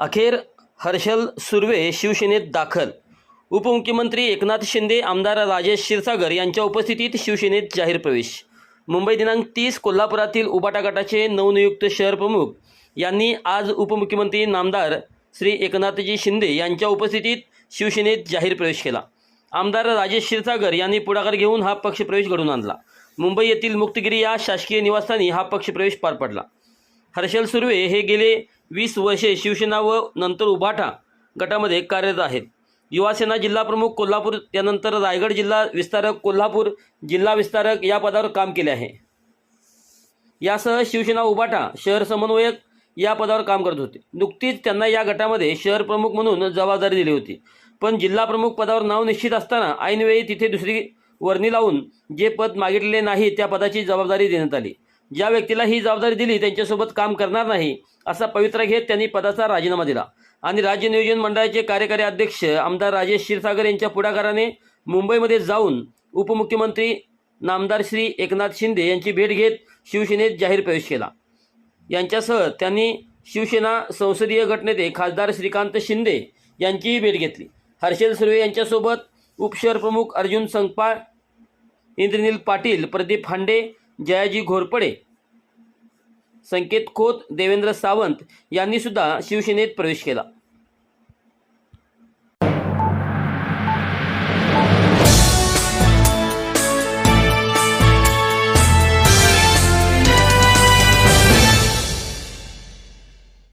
अखेर हर्षल सुर्वे शिवसेनेत दाखल. उपमुख्यमंत्री एकनाथ शिंदे आमदार राजेश क्षीरसागर यांच्या उपस्थितीत शिवसेनेत जाहीर प्रवेश. मुंबई दिनांक तीस कोल्हापुरातील उबाटा गटाचे नवनियुक्त शहर प्रमुख यांनी आज उपमुख्यमंत्री नामदार श्री एकनाथजी शिंदे यांच्या उपस्थितीत शिवसेनेत जाहीर प्रवेश केला. आमदार राजेश क्षीरसागर यांनी पुढाकार घेऊन हा पक्षप्रवेश घडवून आणला. मुंबई येथील मुक्तगिरी या शासकीय निवासस्थानी हा पक्षप्रवेश पार पडला. हर्षल सुर्वे हे गेले वीस वर्षे शिवसेना व नंतर उभाठा गटामध्ये कार्यरत आहेत. युवासेना जिल्हा प्रमुख कोल्हापूर त्यानंतर रायगड जिल्हा विस्तारक कोल्हापूर जिल्हा विस्तारक या पदावर काम केले आहे. यासह शिवसेना उभाटा शहर समन्वयक या पदावर काम करत होते. नुकतीच त्यांना या गटामध्ये शहर प्रमुख म्हणून जबाबदारी दिली होती. पण जिल्हा प्रमुख पदावर नाव निश्चित असताना ऐनवेळी तिथे दुसरी वर्णी लावून जे पद मागितलेले नाही त्या पदाची जबाबदारी देण्यात आली. ज्या व्यक्तीला ही जबाबदारी दिली त्यांच्यासोबत काम करणार नाही असा पवित्रा घेत त्यांनी पदाचा राजीनामा दिला. आणि राज्य नियोजन मंडळाचे कार्यकारी अध्यक्ष आमदार राजेश क्षीरसागर यांच्या पुढाकाराने मुंबईमध्ये जाऊन उपमुख्यमंत्री नामदार श्री एकनाथ शिंदे यांची भेट घेत शिवसेनेत जाहीर प्रवेश केला. यांच्यासह त्यांनी शिवसेना संसदीय गटनेते खासदार श्रीकांत शिंदे यांचीही भेट घेतली. हर्षल सुर्वे यांच्यासोबत उपशहर प्रमुख अर्जुन संगपाळ इंद्रनील पाटील प्रदीप हांडे जयाजी घोरपडे संकेत खोत देवेंद्र सावंत यांनी सुद्धा शिवसेनेत प्रवेश केला.